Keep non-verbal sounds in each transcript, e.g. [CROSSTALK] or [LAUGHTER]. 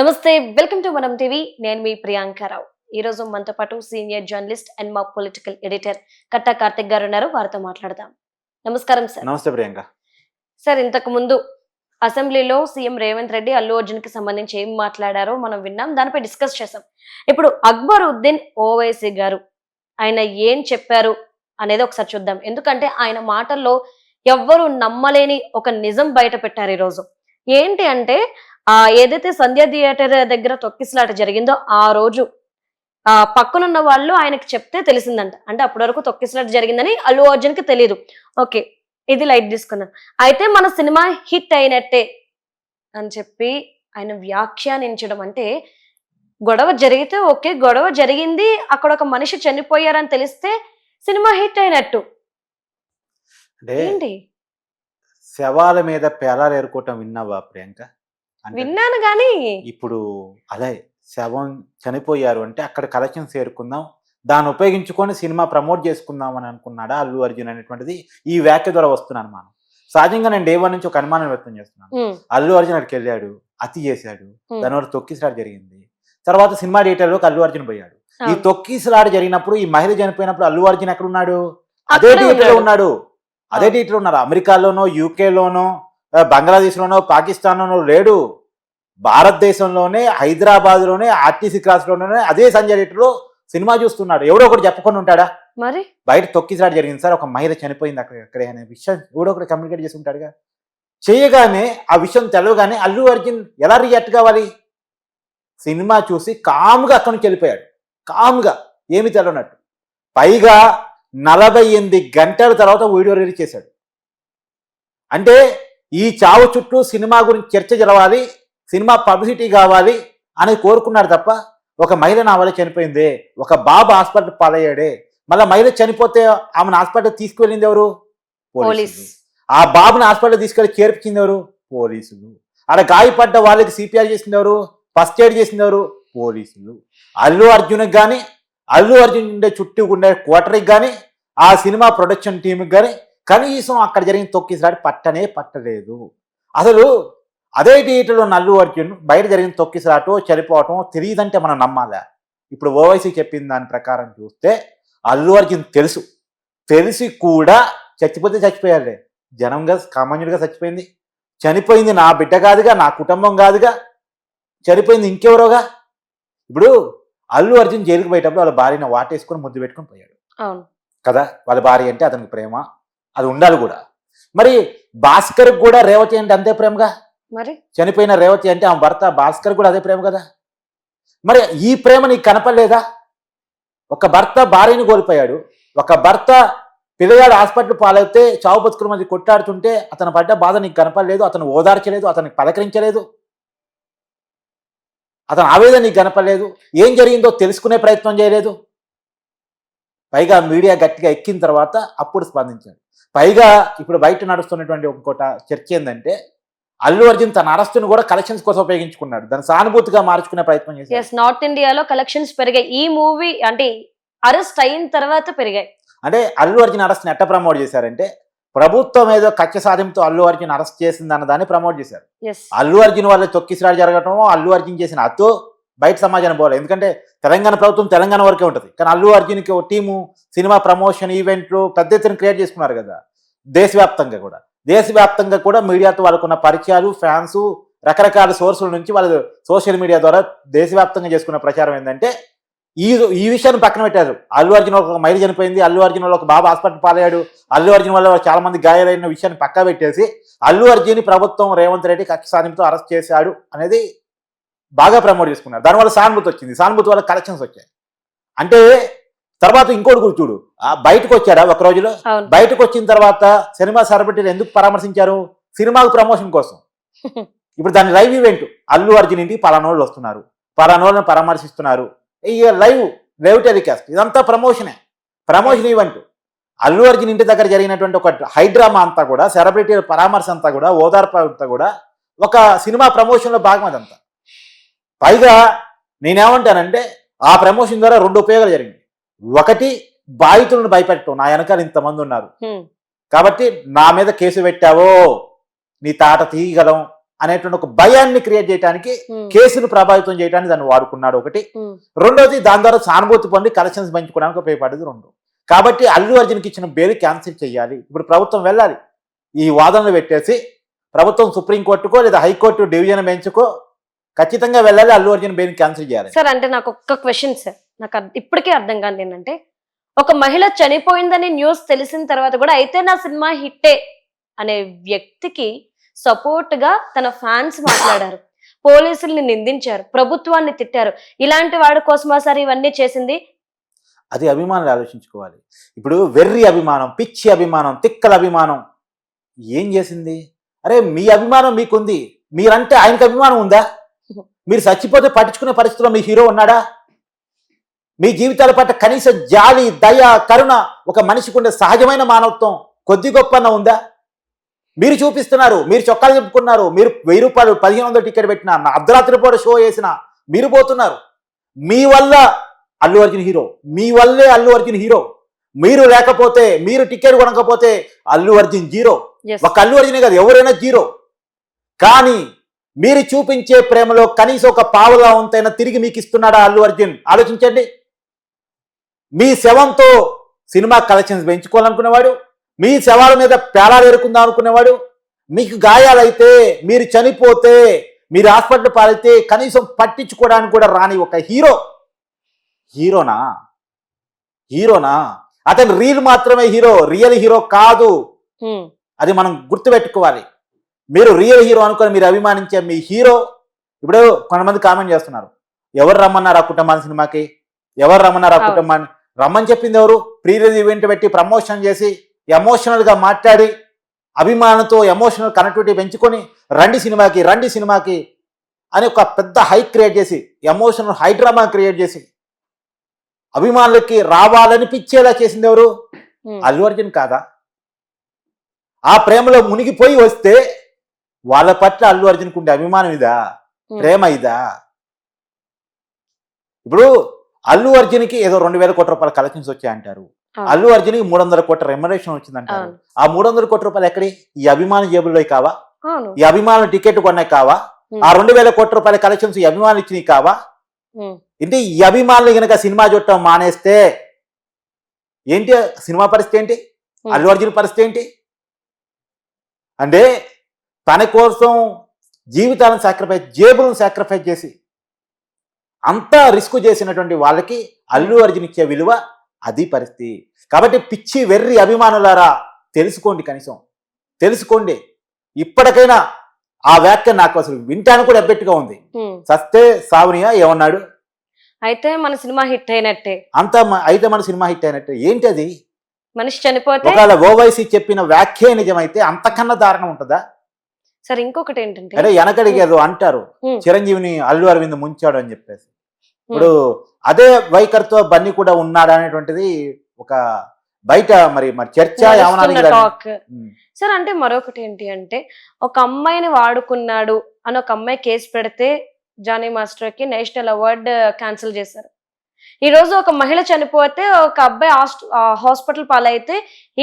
నమస్తే welcome to మనం TV. నేను మీ ప్రియాంకారావు ఈ రోజు మనతో పాటు సీనియర్ జర్నలిస్ట్ అండ్ మా పొలిటికల్ ఎడిటర్ కట్టా కార్తిక్ గారు ఉన్నారు. వారితో మాట్లాడదాం. నమస్కారం సార్. నమస్తే ప్రియాంక. సార్ ఇంతకు ముందు అసెంబ్లీలో సీఎం రేవంత్ రెడ్డి అల్లు అర్జున్కి సంబంధించి ఏం మాట్లాడారో మనం విన్నాం. దానిపై డిస్కస్ చేసాం ఇప్పుడు అక్బర్ ఉద్దీన్ ఓవైసీ గారు ఆయన ఏం చెప్పారు అనేది ఒకసారి చూద్దాం. ఎందుకంటే ఆయన మాటల్లో ఎవ్వరు నమ్మలేని ఒక నిజం బయట పెట్టారు ఈరోజు ఏంటి అంటే ఆ ఏదైతే సంధ్య థియేటర్ దగ్గర తొక్కిసలాట జరిగిందో ఆ రోజు ఆ పక్కనున్న వాళ్ళు ఆయనకి చెప్తే తెలిసిందంట. అంటే అప్పటి వరకు తొక్కిసలాట జరిగిందని అల్లు అర్జున్కి తెలియదు ఓకే ఇది లైట్ తీసుకుందాం అయితే మన సినిమా హిట్ అయినట్టే అని చెప్పి ఆయన వ్యాఖ్యానించడం అంటే గొడవ జరిగితే ఓకే గొడవ జరిగింది అక్కడ ఒక మనిషి చనిపోయారని తెలిస్తే సినిమా హిట్ అయినట్టు. అంటే శవాల మీద పేలాలు ఏరుకోవటం విన్నావా ప్రియాంక? విన్నాను గాని ఇప్పుడు అదే శవం చనిపోయారు అంటే అక్కడ కలెక్షన్స్ ఏరుకుందాం దాన్ని ఉపయోగించుకొని సినిమా ప్రమోట్ చేసుకుందాం అని అనుకున్నాడా అల్లు అర్జున్ అనేటువంటిది? ఈ వ్యాఖ్య ద్వారా వస్తున్నాను మనం. సహజంగా నేను డే వన్ నుంచి ఒక అనుమానం వ్యక్తం చేస్తున్నాను. అల్లు అర్జున్ అక్కడికి వెళ్ళాడు అతి చేశాడు. దానివల్ల తొక్కిసలాట జరిగింది. తర్వాత సినిమా థియేటర్లోకి అల్లు అర్జున్ పోయాడు. ఈ అవును. తొక్కిసలాట జరిగినప్పుడు ఈ మహిళ చనిపోయినప్పుడు అల్లు అర్జున్ ఎక్కడ ఉన్నాడు? అదే థియేటర్లో ఉన్నాడు. అదే అవును. థియేటర్ ఉన్నారు? అమెరికాలోనో యూకేలోనో? బంగ్లాదేశ్లోనో పాకిస్తాన్లోనో లేడు. భారతదేశంలోనే హైదరాబాద్లోనే ఆర్టీసీ క్లాస్లోనే అదే సంజయ్ థియేటర్లో సినిమా చూస్తున్నాడు. ఎవడో ఒకటి చెప్పకుండా ఉంటాడా? మరి? బయట తొక్కిసలాట జరిగింది సార్. ఒక మహిళ చనిపోయింది అక్కడ అక్కడే. అనే విషయం ఎవడో ఒకటి కమ్యూనికేట్ చేసి ఉంటాడుగా. చేయగానే ఆ విషయం తెలవగానే అల్లు అర్జున్ ఎలా రియాక్ట్ కావాలి? సినిమా చూసి కామ్గా అక్కడి నుంచి వెళ్ళిపోయాడు. కామ్గా ఏమి తెలవనట్టు. పైగా నలభై ఎనిమిది గంటల తర్వాత వీడియో రిలీజ్ చేశాడు. అంటే ఈ చావు చుట్టూ సినిమా గురించి చర్చ జరగాలి సినిమా పబ్లిసిటీ కావాలి అని కోరుకున్నాడు తప్ప ఒక మహిళ నా వల్ల చనిపోయిందే ఒక బాబు హాస్పిటల్ పాలయ్యాడే మళ్ళీ మహిళ చనిపోతే ఆమెను హాస్పిటల్ తీసుకువెళ్ళింది ఎవరు? పోలీస్. ఆ బాబుని హాస్పిటల్ తీసుకెళ్ళి చేర్పించింది ఎవరు? పోలీసులు. ఆడ గాయపడ్డ వాళ్ళకి సిపిఆర్ చేసింది ఎవరు? ఫస్ట్ ఎయిడ్ చేసింది ఎవరు? పోలీసులు. అల్లు అర్జున్కి కానీ అల్లు అర్జున్ ఉండే చుట్టూ ఉండే క్వార్టర్కి కానీ ఆ సినిమా ప్రొడక్షన్ టీంకి కానీ కనీసం అక్కడ జరిగిన తొక్కిసలాడి పట్టనే పట్టలేదు. అసలు అదే థియేటర్లో ఉన్న అల్లు అర్జున్ బయట జరిగిన తొక్కిసలాటో చనిపోవటం తెలియదంటే మనం నమ్మాలా? ఇప్పుడు ఓవైసీ చెప్పిన దాని ప్రకారం చూస్తే అల్లు అర్జున్ తెలుసు. తెలిసి కూడా చచ్చిపోతే చచ్చిపోయారులే జనంగా సామాన్యుడిగా చచ్చిపోయింది. చనిపోయింది నా బిడ్డ కాదుగా నా కుటుంబం కాదుగా. చనిపోయింది ఇంకెవరోగా? ఇప్పుడు అల్లు అర్జున్ జైలుకి పోయేటప్పుడు వాళ్ళ భార్యని వాటేసుకొని ముద్దు పెట్టుకొని పోయాడు. కదా? వాళ్ళ భార్య అంటే అతనికి ప్రేమ. అది ఉండాలి కూడా. మరి భాస్కర్ కూడా రేవతి అంటే అంతే ప్రేమగా? మరి? చనిపోయిన రేవతి అంటే ఆమె భర్త భాస్కర్ కూడా అదే ప్రేమ కదా? మరి ఈ ప్రేమ నీకు కనపడలేదా? ఒక భర్త భార్యని కోల్పోయాడు. ఒక భర్త పిల్లగాడు హాస్పిటల్ పాలైతే చావు బతుకుల మధ్య కొట్టాడుతుంటే అతను పడ్డ బాధ నీకు కనపడలేదు అతను ఓదార్చలేదు అతనికి పలకరించలేదు. అతని ఆవేదన నీకు కనపడలేదు. ఏం జరిగిందో తెలుసుకునే ప్రయత్నం చేయలేదు. పైగా మీడియా గట్టిగా ఎక్కిన తర్వాత అప్పుడు స్పందించాడు. పైగా ఇప్పుడు బయట నడుస్తున్నటువంటి ఇంకోట చర్చ ఏంటంటే అల్లు అర్జున్ తన అరెస్టును కూడా కలెక్షన్స్ కోసం ఉపయోగించుకున్నాడు. దాన్ని సానుభూతిగా మార్చుకునే ప్రయత్నం ఎస్ నార్త్ ఇండియాలో కలెక్షన్స్ పెరిగాయి. ఈ మూవీ అంటే అరెస్ట్ అయిన తర్వాత పెరిగాయి. అంటే అల్లు అర్జున్ అరెస్ట్ని ఎట్ట ప్రమోట్ చేశారంటే ప్రభుత్వం ఏదో కక్ష సాధింపుతో అల్లు అర్జున్ అరెస్ట్ చేసింది అన్న దాన్ని ప్రమోట్ చేశారు. అల్లు అర్జున్ వల్ల తొక్కిసలాట జరగటం అల్లు అర్జున్ చేసిన అతో బయట సమాజాన్ని పోవాలి. ఎందుకంటే తెలంగాణ ప్రభుత్వం తెలంగాణ వరకే ఉంటుంది. కానీ అల్లు అర్జున్కి ఒక టీము సినిమా ప్రమోషన్ ఈవెంట్లు పెద్ద ఎత్తున క్రియేట్ చేసుకున్నారు కదా. దేశవ్యాప్తంగా కూడా. దేశవ్యాప్తంగా కూడా మీడియాతో వాళ్ళకున్న పరిచయాలు ఫ్యాన్స్ రకరకాల సోర్సుల నుంచి వాళ్ళు సోషల్ మీడియా ద్వారా దేశవ్యాప్తంగా చేసుకున్న ప్రచారం ఏంటంటే ఈ ఈ విషయాన్ని పక్కన పెట్టారు. అల్లు అర్జున్ ఒక మైలు చనిపోయింది. అల్లు అర్జున్ వల్ల ఒక బాబు హాస్పిటల్ పాలయ్యాడు. అల్లు అర్జున్ వల్ల చాలా మంది గాయాలైన విషయాన్ని పక్కా పెట్టేసి అల్లు అర్జున్ ప్రభుత్వం రేవంత్ రెడ్డి కక్ష సాధింపుతో అరెస్ట్ చేశాడు అనేది బాగా ప్రమోట్ చేసుకున్నారు. దానివల్ల సానుభూతి వచ్చింది. సానుభూతి వల్ల కలెక్షన్స్ వచ్చాయి. అంటే తర్వాత ఇంకోటి కూడా చూడు. ఆ బయటకు వచ్చాడా ఒక రోజులో? బయటకు వచ్చిన తర్వాత సినిమా సెలబ్రిటీలు ఎందుకు పరామర్శించారు? సినిమాకు ప్రమోషన్ కోసం. [LAUGHS] ఇప్పుడు దాని లైవ్ ఈవెంట్ అల్లు అర్జున్ ఇంటికి పలానోళ్ళు వస్తున్నారు. పలానోళ్ళని పరామర్శిస్తున్నారు. ఇక లైవ్ లైవ్ టెలికాస్ట్. ఇదంతా ప్రమోషనే ప్రమోషన్ ఈవెంట్ అల్లు అర్జున్ ఇంటి దగ్గర జరిగినటువంటి ఒక హైడ్రామా అంతా కూడా సెలబ్రిటీల పరామర్శ అంతా కూడా ఓదార్పు అంతా కూడా ఒక సినిమా ప్రమోషన్లో భాగం అదంతా. పైగా నేనేమంటానంటే ఆ ప్రమోషన్ ద్వారా రెండు ఉపయోగాలు జరిగింది ఒకటి బాధితులను భయపెట్టడం. నా వెనకాల ఇంతమంది ఉన్నారు. కాబట్టి నా మీద కేసు పెట్టావో నీ తాట తీయగలం అనేటువంటి ఒక భయాన్ని క్రియేట్ చేయడానికి కేసును ప్రభావితం చేయడానికి దాన్ని వాడుకున్నాడు ఒకటి. రెండోది దాని ద్వారా సానుభూతి పొంది కలెక్షన్స్ పెంచుకోవడానికి ఉపయోగపడేది రెండు. కాబట్టి అల్లు అర్జున్కి ఇచ్చిన బెయిల్ క్యాన్సిల్ చేయాలి. ఇప్పుడు ప్రభుత్వం వెళ్ళాలి. ఈ వాదనలు పెట్టేసి ప్రభుత్వం సుప్రీంకోర్టుకో లేదా హైకోర్టు డివిజన్ బెంచ్కో ఖచ్చితంగా వెళ్ళాలి అల్లు అర్జున్ బెయిల్ క్యాన్సిల్ చేయాలి సార్ అంటే నాకు ఒక్క క్వశ్చన్ సార్ నాకు ఇప్పటికీ అర్థం కాదు ఏంటంటే ఒక మహిళ చనిపోయిందని న్యూస్ తెలిసిన తర్వాత కూడా అయితే నా సినిమా హిట్టే అనే వ్యక్తికి సపోర్ట్గా తన ఫ్యాన్స్ మాట్లాడారు. పోలీసుల్ని నిందించారు ప్రభుత్వాన్ని తిట్టారు. ఇలాంటి వాడి కోసమా సార్ ఇవన్నీ చేసింది? అది అభిమానులు ఆలోచించుకోవాలి. ఇప్పుడు వెర్రి అభిమానం పిచ్చి అభిమానం తిక్కల అభిమానం ఏం చేసింది? అరే మీ అభిమానం మీకుంది. మీరంటే ఆయనకు అభిమానం ఉందా? మీరు చచ్చిపోతే పట్టించుకునే పరిస్థితిలో మీ హీరో ఉన్నాడా? మీ జీవితాల పట్ల కనీస జాలి దయ కరుణ ఒక మనిషికి ఉండే సహజమైన మానవత్వం కొద్ది గొప్పన్న ఉందా? మీరు చూపిస్తున్నారు మీరు చొక్కాలు చెప్పుకున్నారు మీరు వెయ్యి రూపాయలు పదిహేను వందలు టికెట్ పెట్టిన నా అర్ధరాత్రి పూట షో వేసిన మీరు పోతున్నారు. మీ వల్ల అల్లు అర్జున్ హీరో మీ వల్లే అల్లు అర్జున్ హీరో. మీరు లేకపోతే మీరు టికెట్ కొనకపోతే అల్లు అర్జున్ జీరో. ఒక అల్లు అర్జునే కాదు ఎవరైనా జీరో. కానీ మీరు చూపించే ప్రేమలో కనీసం ఒక పావులా వంతైనా తిరిగి మీకు ఇస్తున్నాడా అల్లు అర్జున్? ఆలోచించండి. మీ శవంతో సినిమా కలెక్షన్స్ పెంచుకోవాలనుకునేవాడు మీ శవాల మీద పేలాలు ఎరుకుందాం అనుకునేవాడు మీకు గాయాలైతే మీరు చనిపోతే మీరు హాస్పిటల్ పాలైతే కనీసం పట్టించుకోవడానికి కూడా రాని ఒక హీరో. హీరోనా? హీరోనా? అతను రీల్ మాత్రమే హీరో రియల్ హీరో కాదు. అది మనం గుర్తుపెట్టుకోవాలి. మీరు రియల్ హీరో అనుకొని మీరు అభిమానించే మీ హీరో ఇప్పుడు కొంతమంది కామెంట్ చేస్తున్నారు. ఎవరు రమ్మన్నారు ఆ కుటుంబాన్ని సినిమాకి? ఎవరు రమ్మన్నారు ఆ. కుటుంబాన్ని? రమ్మని చెప్పింది ఎవరు? ప్రీ రిలీజ్ ఈవెంట్ పెట్టి ప్రమోషన్ చేసి ఎమోషనల్గా మాట్లాడి అభిమానంతో ఎమోషనల్ కనెక్టివిటీ పెంచుకొని రండి సినిమాకి రండి సినిమాకి అని ఒక పెద్ద హై క్రియేట్ చేసి ఎమోషనల్ హై డ్రామా క్రియేట్ చేసి అభిమానులకి రావాలనిపించేలా చేసింది ఎవరు? అల్లు అర్జున్ కాదా? ఆ ప్రేమలో మునిగిపోయి వస్తే వాళ్ళ పట్ల అల్లు అర్జున్కు ఉండే అభిమానం ఇదా? ప్రేమ ఇదా? ఇప్పుడు అల్లు అర్జున్కి ఏదో రెండు వేల కోట్ల రూపాయల కలెక్షన్స్ వచ్చాయంటారు. అల్లు అర్జున్కి మూడు వందల కోట్ల రెమ్యునరేషన్ వచ్చిందంటారు. ఆ మూడు వందల కోట్ల రూపాయలు ఎక్కడి? ఈ అభిమాన జేబుల్లో కావా? ఈ అభిమానులు టికెట్ కొన్నాయి కావా? ఆ రెండు వేల కోట్ల రూపాయల కలెక్షన్స్ ఈ అభిమానులు ఇచ్చినవి కావా? అంటే ఈ అభిమానులు గనక సినిమా చూడటం మానేస్తే ఏంటి? సినిమా పరిస్థితి ఏంటి. అల్లు అర్జున్ పరిస్థితి ఏంటి? అంటే తన కోసం జీవితాలను సాక్రిఫైస్ జేబులను సాక్రిఫైస్ చేసి అంతా రిస్క్ చేసినటువంటి వాళ్ళకి అల్లు అర్జున్ ఇచ్చే విలువ అది పరిస్థితి. కాబట్టి పిచ్చి వెర్రి అభిమానులారా తెలుసుకోండి కనీసం. తెలుసుకోండి. ఇప్పటికైనా ఆ వ్యాఖ్య నాకు అసలు వింటాను కూడా ఎబ్బెట్టుగా ఉంది. సస్తే సావనియా ఏమన్నాడు? అయితే మన సినిమా హిట్ అయినట్టే. అంత అయితే మన సినిమా హిట్ అయినట్టు. ఏంటి అది? మనిషి చనిపోతే ఒకవేళ ఓవైసీ చెప్పిన వ్యాఖ్యే నిజమైతే అంతకన్నా దారుణం ఉంటుందా? సరే ఇంకొకటి ఏంటంటే అరే వెనకడికి ఏదో అంటారు. చిరంజీవిని అల్లు అరవింద్ ముంచాడు అని చెప్పేసి. ఇప్పుడు అదే వైఖరితో బన్నీ కూడా ఉన్నాడు అనేటువంటిది ఒక బయట మరి మరి చర్చ. సార్ అంటే మరొకటి ఏంటి అంటే ఒక అమ్మాయిని వాడుకున్నాడు అని ఒక అమ్మాయి కేసు పెడితే జానీ మాస్టర్కి నేషనల్ అవార్డ్ క్యాన్సిల్ చేశారు. ఈ రోజు ఒక మహిళ చనిపోతే ఒక అబ్బాయి హాస్పిటల్ పాలైతే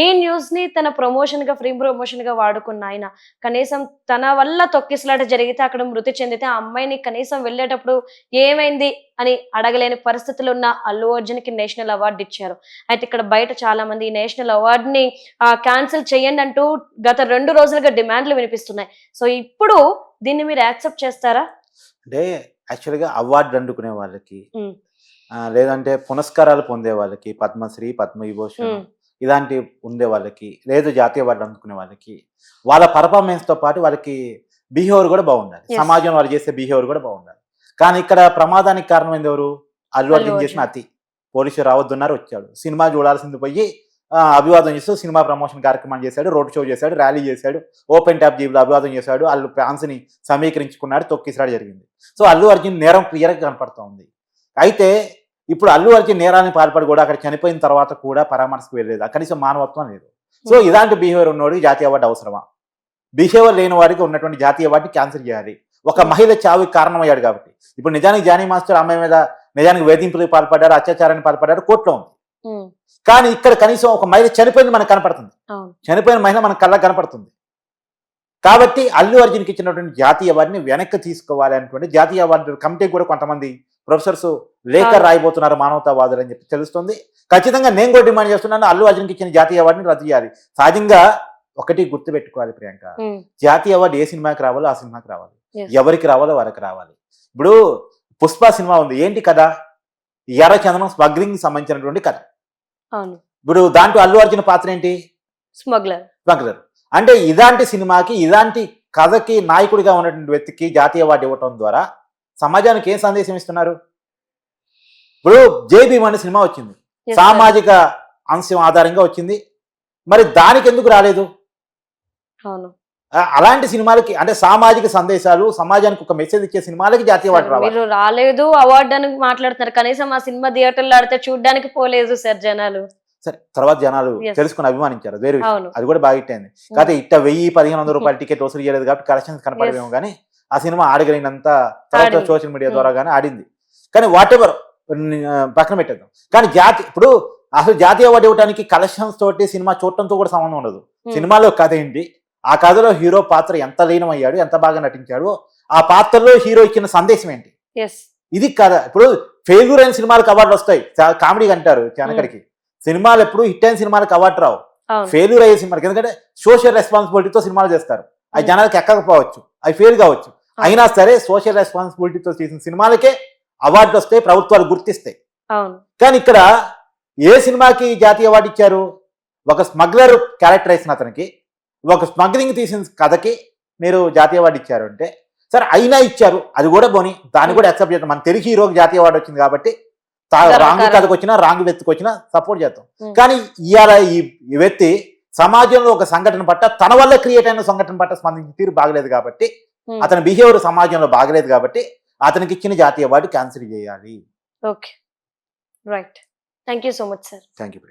ఈ న్యూస్ని తన ప్రమోషన్గా ఫ్రీ ప్రమోషన్గా వాడుకున్న ఆయన. కనీసం తన వల్ల తొక్కిసలాట జరిగితే అక్కడ మృతి చెందితే ఆ అమ్మాయిని కనీసం వెళ్ళేటప్పుడు ఏమైంది అని అడగలేని పరిస్థితులు ఉన్న అల్లు అర్జున్కి నేషనల్ అవార్డు ఇచ్చారు. అయితే ఇక్కడ బయట చాలా మంది ఈ నేషనల్ అవార్డ్ని క్యాన్సిల్ చేయండి అంటూ గత రెండు రోజులుగా డిమాండ్లు వినిపిస్తున్నాయి. సో ఇప్పుడు దీన్ని మీరు యాక్సెప్ట్ చేస్తారా? అంటే యాక్చువల్గా అవార్డు అందుకునే వాళ్ళకి లేదంటే పునస్కారాలు పొందే వాళ్ళకి పద్మశ్రీ పద్మ విభూషణ్ ఉమ్. ఇలాంటి ఉండే వాళ్ళకి లేదు జాతీయ అవార్డు అందుకునే వాళ్ళకి వాళ్ళ performance తో పాటు వాళ్ళకి బిహేవియర్ కూడా బాగుండాలి. సమాజం వాళ్ళు చేసే బిహేవియర్ కూడా బాగుండాలి. కానీ ఇక్కడ ప్రమాదానికి కారణమైంది ఎవరు? అల్లు అర్జున్ చేసిన. అతి. పోలీసు రావద్దన్నారు వచ్చాడు. సినిమా చూడాల్సింది పోయి అభివాదం చేస్తూ సినిమా ప్రమోషన్ కార్యక్రమం చేశాడు రోడ్ షో చేశాడు ర్యాలీ చేశాడు ఓపెన్ ట్యాప్ జీబులో అభివాదం చేశాడు అల్లు ఫ్యాన్స్ని సమీకరించుకున్నాడు తొక్కిసరాడు జరిగింది. సో అల్లు అర్జున్ నేరం క్లియర్గా కనపడుతూ ఉంది. అయితే ఇప్పుడు అల్లు అర్జున్ నేరాన్ని పాల్పడి కూడా అక్కడ చనిపోయిన తర్వాత కూడా పరామర్శకు వెళ్ళలేదు. కనీసం మానవత్వం లేదు. సో ఇలాంటి బిహేవియర్ ఉన్నవాడికి జాతీయ అవార్డు అవసరమా? బిహేవియర్ లేని వారికి ఉన్నటువంటి జాతీయ అవార్డు క్యాన్సిల్ చేయాలి. ఒక మహిళ చావుకి కారణమయ్యాడు కాబట్టి. ఇప్పుడు నిజానికి జానీ మాస్టర్ అమ్మాయి మీద నిజానికి వేధింపులకు పాల్పడ్డారు అత్యాచారానికి పాల్పడ్డారు కోర్టులో ఉంది. కానీ ఇక్కడ కనీసం ఒక మహిళ చనిపోయింది మనకు కనపడుతుంది. చనిపోయిన మహిళ మనకు కళ్ళకు కనపడుతుంది. కాబట్టి అల్లు అర్జున్కి ఇచ్చినటువంటి జాతీయ అవార్డుని వెనక్కి తీసుకోవాలి అనేటువంటి జాతీయ అవార్డు కమిటీ కూడా కొంతమంది ప్రొఫెసర్స్ లేఖ. రాయబోతున్నారు మానవతావాదులు అని చెప్పి తెలుస్తుంది. ఖచ్చితంగా నేను కూడా డిమాండ్ చేస్తున్నాను అల్లు అర్జున్కి ఇచ్చిన జాతీయ అవార్డుని రద్దు చేయాలి. సహజంగా ఒకటి గుర్తుపెట్టుకోవాలి ప్రియాంక. ఉమ్, జాతీయ అవార్డు ఏ సినిమాకి రావాలో ఆ సినిమాకి రావాలి. ఎవరికి రావాలో వారికి రావాలి. ఇప్పుడు పుష్ప సినిమా ఉంది. ఏంటి కథ? ఎర్ర చందనం స్మగ్లింగ్ సంబంధించినటువంటి కథ. ఇప్పుడు దాంట్లో అల్లు అర్జున్ పాత్ర ఏంటి? స్మగ్లర్. స్మగ్లర్. అంటే ఇలాంటి సినిమాకి ఇలాంటి కథకి నాయకుడిగా ఉన్నటువంటి వ్యక్తికి జాతీయ అవార్డు ఇవ్వటం ద్వారా సమాజానికి ఏం సందేశం ఇస్తున్నారు? ఇప్పుడు జై భీమ్ అనే సినిమా వచ్చింది. సామాజిక అంశం ఆధారంగా వచ్చింది. మరి దానికి ఎందుకు రాలేదు? అలాంటి సినిమాలకి అంటే సామాజిక సందేశాలు సమాజానికి ఒక మెసేజ్ ఇచ్చే సినిమాలకి జాతీయ అవార్డు రాలేదు అవార్డు అని మాట్లాడుతున్నారు. కనీసం ఆ సినిమా థియేటర్లో ఆడితే చూడడానికి పోలేదు సార్ జనాలు. సరే తర్వాత జనాలు. తెలుసుకుని అభిమానించారు. వేరే అది కూడా బాగా హిట్ అయింది. కాకపోతే ఇట్ట వెయ్యి పదిహేను వందల రూపాయల టికెట్ వసూలు చేయలేదు కాబట్టి కలెక్షన్స్ కనపడవేమో కానీ ఆ సినిమా ఆడగలిగినంత తర్వాత. Social media. ద్వారా కానీ ఆడింది. కానీ వాట్ ఎవర్ పక్కన పెట్టేద్దాం. కానీ జాతి ఇప్పుడు అసలు జాతీయ అవార్డు ఇవ్వడానికి కలెక్షన్స్ తోటి సినిమా చూడటంతో కూడా సంబంధం ఉండదు. సినిమాలో కథ ఏంటి? ఆ కథలో హీరో పాత్ర ఎంత లీనమయ్యాడు ఎంత బాగా నటించాడు ఆ పాత్రలో హీరో ఇచ్చిన సందేశం ఏంటి? ఇది కథ. ఇప్పుడు ఫెయిల్యూర్ అయిన సినిమాలకు అవార్డు వస్తాయి. కామెడీ అంటారు వెనకడికి సినిమాలు ఎప్పుడు హిట్ అయిన సినిమాలకు అవార్డు రావు. ఫెయిల్యూర్ అయ్యే సినిమాకి ఎందుకంటే సోషల్ రెస్పాన్సిబిలిటీతో సినిమాలు చేస్తారు. అవి. జనాలకు ఎక్కకపోవచ్చు. అవి ఫెయిల్ కావచ్చు. అయినా సరే సోషల్ రెస్పాన్సిబిలిటీతో చేసిన సినిమాలకే అవార్డు వస్తాయి ప్రభుత్వాలు గుర్తిస్తాయి కానీ ఇక్కడ ఏ సినిమాకి జాతీయ అవార్డు ఇచ్చారు ఒక స్మగ్లర్ క్యారెక్టర్ వేసిన అతనికి ఒక స్మగ్లింగ్ తీసిన కథకి మీరు జాతీయ అవార్డు ఇచ్చారు అంటే సరే అయినా ఇచ్చారు అది కూడా పోని దాన్ని కూడా యాక్సెప్ట్ చేద్దాం మన తెలుగు హీరోకి జాతీయ అవార్డు వచ్చింది కాబట్టి. రాంగ్ కథకు వచ్చినా రాంగ్ వ్యక్తికి వచ్చినా సపోర్ట్ చేద్దాం. కానీ ఇవాళ ఈ వ్యక్తి సమాజంలో ఒక సంఘటన పట్ల తన వల్ల క్రియేట్ అయిన సంఘటన పట్ల స్పందించిన తీరు బాగలేదు కాబట్టి. అతని బిహేవియర్ సమాజంలో బాగలేదు కాబట్టి అతనికి ఇచ్చిన జాతీయ అవార్డు క్యాన్సిల్ చేయాలి. Okay right thank you so much sir thank you